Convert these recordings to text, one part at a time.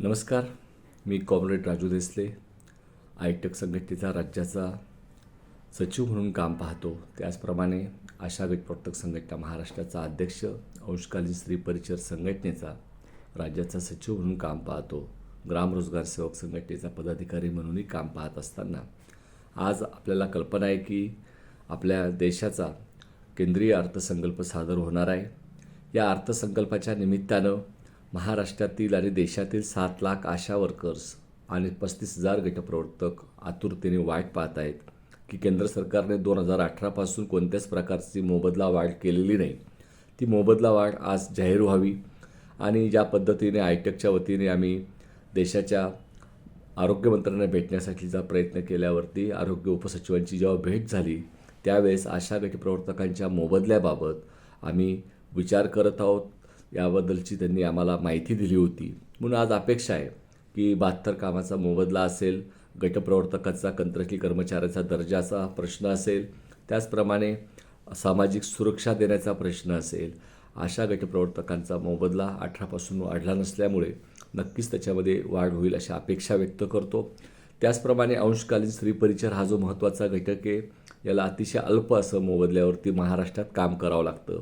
नमस्कार मी कॉम्रेड राजू देसले आयटक संघटनेचा राज्याचा सचिव म्हणून काम पाहतो. त्याचप्रमाणे आशा गटप्रवर्तक संघटना महाराष्ट्राचा अध्यक्ष अंशकालीन स्त्री परिचर संघटनेचा राज्याचा सचिव म्हणून काम पाहतो. ग्रामरोजगार सेवक संघटनेचा पदाधिकारी म्हणूनही काम पाहत असताना आज आपल्याला कल्पना आहे की आपल्या देशाचा केंद्रीय अर्थसंकल्प सादर होणार आहे. या अर्थसंकल्पाच्या निमित्तानं महाराष्ट्रातील आणि देशातील सात लाख आशा वर्कर्स आणि पस्तीस हजार गटप्रवर्तक आतुरतेने वाट पाहत आहेत की केंद्र सरकारने दोन हजार अठरापासून कोणत्याच प्रकारची मोबदला वाढ केलेली नाही. ती मोबदला वाढ आज जाहीर व्हावी आणि ज्या पद्धतीने आयटेकच्या वतीने आम्ही देशाच्या आरोग्यमंत्र्यांना भेटण्यासाठीचा प्रयत्न केल्यावरती आरोग्य उपसचिवांची जेव्हा भेट झाली त्यावेळेस आशा गटप्रवर्तकांच्या मोबदल्याबाबत आम्ही विचार करत आहोत. याबद्दलची त्यांनी आम्हाला माहिती दिली होती. म्हणून आज अपेक्षा आहे की बहात्तर कामाचा मोबदला असेल गटप्रवर्तकाचा कंत्राटी कर्मचाऱ्याचा दर्जाचा प्रश्न असेल त्याचप्रमाणे सामाजिक सुरक्षा देण्याचा प्रश्न असेल अशा गटप्रवर्तकांचा मोबदला अठरापासून वाढला नसल्यामुळे नक्कीच त्याच्यामध्ये वाढ होईल अशा अपेक्षा व्यक्त करतो. त्याचप्रमाणे अंशकालीन स्त्रीपरिचर हा जो महत्त्वाचा घटक आहे याला अतिशय अल्प असं मोबदल्यावरती महाराष्ट्रात काम करावं लागतं.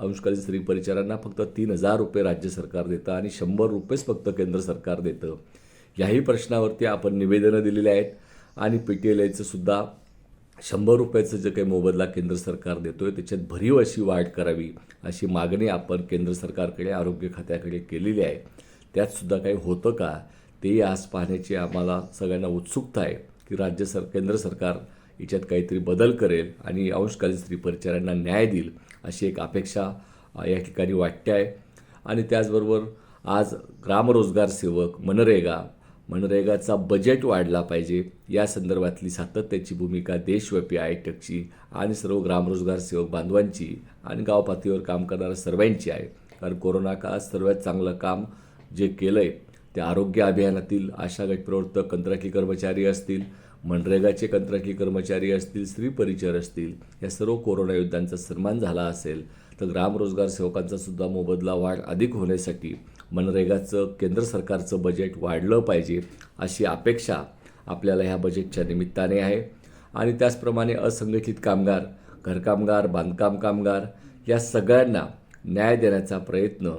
अंशकालीन स्त्री परिचारांना फक्त तीन हजार रुपये राज्य सरकार देतं आणि शंभर रुपयेच फक्त केंद्र सरकार देतं. याही प्रश्नावरती आपण निवेदनं दिलेली आहेत आणि पी टी एल आयचंसुद्धा शंभर रुपयाचं जे काही मोबदला केंद्र सरकार देतो आहे त्याच्यात भरीव अशी वाढ करावी अशी मागणी आपण केंद्र सरकारकडे आरोग्य खात्याकडे केलेली आहे. त्यातसुद्धा काही होतं का? तेही आज पाहण्याची आम्हाला सगळ्यांना उत्सुकता आहे की राज्य सर केंद्र सरकार याच्यात काहीतरी बदल करेल आणि अंशकालीन स्त्री परिचारांना न्याय देईल. अशी एक अपेक्षा या ठिकाणी वाटते आहे. आणि त्याचबरोबर आज ग्रामरोजगार सेवक मनरेगा मनरेगाचा बजेट वाढला पाहिजे. या संदर्भातली सातत्याची भूमिका देशव्यापी आयटकची आणि सर्व ग्रामरोजगार सेवक बांधवांची आणि गावपातळीवर काम करणाऱ्या सर्वांची आहे. कारण कोरोना काळात सर्वात चांगलं काम जे केलं आहे ते आरोग्य अभियानातील आशा गटप्रवर्तक कंत्राटी कर्मचारी असतील मनरेगाचे कंत्राटी कर्मचारी असतील स्त्री परिचर असतील या सर्व कोरोना योद्ध्यांचा सन्मान झाला असेल तर ग्रामरोजगार सेवकांचा सुद्धा मोबदला वाढ अधिक होण्यासाठी मनरेगाचं केंद्र सरकारचं बजेट वाढलं पाहिजे अशी अपेक्षा आपल्याला ह्या बजेटच्या निमित्ताने आहे. आणि त्याचप्रमाणे असंघटित कामगार घरकामगार बांधकाम कामगार या सगळ्यांना न्याय देण्याचा प्रयत्न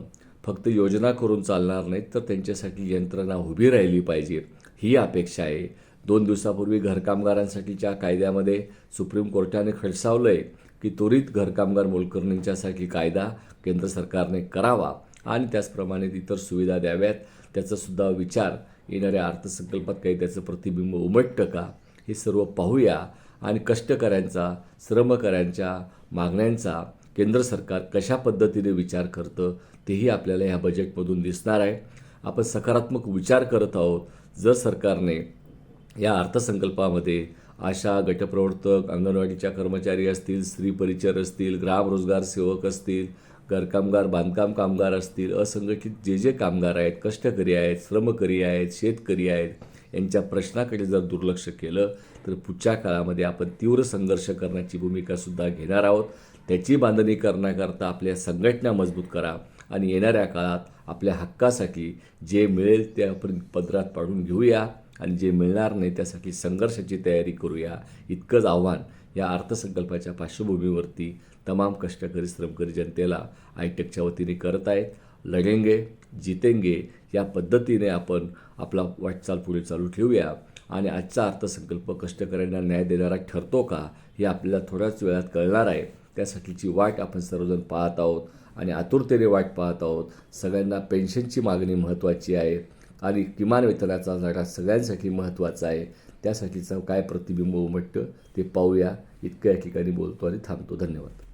फक्त योजना करून चालणार नाहीत तर त्यांच्यासाठी यंत्रणा उभी राहिली पाहिजे ही अपेक्षा आहे. दोन दिवसापूर्वी घरकामगारांसाठीच्या कायद्यामध्ये सुप्रीम कोर्टाने खडसावलं आहे की त्वरित घरकामगार मोलकरणींच्यासाठी कायदा केंद्र सरकारने करावा आणि त्याचप्रमाणे इतर सुविधा द्याव्यात. त्याचासुद्धा विचार येणाऱ्या अर्थसंकल्पात काही त्याचं प्रतिबिंब उमटतं का? हे सर्व पाहूया. आणि कष्टकऱ्यांचा श्रमकऱ्यांच्या मागण्यांचा केंद्र सरकार कशा पद्धतीने विचार करतं तेही आपल्याला ह्या बजेटमधून दिसणार आहे. आपण सकारात्मक विचार करत आहोत. जर सरकारने या अर्थसंकल्पामध्ये आशा गटप्रवर्तक अंगणवाडीच्या कर्मचारी असतील स्त्री परिचर असतील ग्राम रोजगार सेवक असतील घरकामगार बांधकाम कामगार असतील असंघटित जे जे कामगार आहेत कष्टकरी आहेत श्रमकरी आहेत शेतकरी आहेत यांच्या प्रश्नाकडे जर दुर्लक्ष केलं तर पुढच्या काळामध्ये आपण तीव्र संघर्ष करण्याची भूमिकासुद्धा घेणार आहोत. त्याची बांधणी करण्याकरता आपल्या संघटना मजबूत करा आणि येणाऱ्या काळात आपल्या हक्कासाठी जे मिळेल ते आपण पदरात पाडून घेऊया. आणि जे मिळणार नाही त्यासाठी संघर्षाची तयारी करूया. इतकंच आव्हान या अर्थसंकल्पाच्या पार्श्वभूमीवरती तमाम कष्टकरी श्रमकरी जनतेला आयटेकच्या वतीने करत आहेत. लढेंगे जितेंगे या पद्धतीने आपण आपला वाटचाल पुढे चालू ठेवूया. आणि आजचा अर्थसंकल्प कष्टकऱ्यांना न्याय देणारा ठरतो का हे आपल्याला थोड्याच वेळात कळणार आहे. त्यासाठीची वाट आपण सर्वजण पाहत आहोत आणि आतुरतेने वाट पाहत आहोत. सगळ्यांना पेन्शनची मागणी महत्त्वाची आहे. आणि किमान वेतनाचा जरा सगळ्यांसाठी महत्त्वाचा आहे. त्यासाठीचं काय प्रतिबिंब उमटतं ते पाहूया. इतकं या ठिकाणी बोलतो आणि थांबतो. धन्यवाद.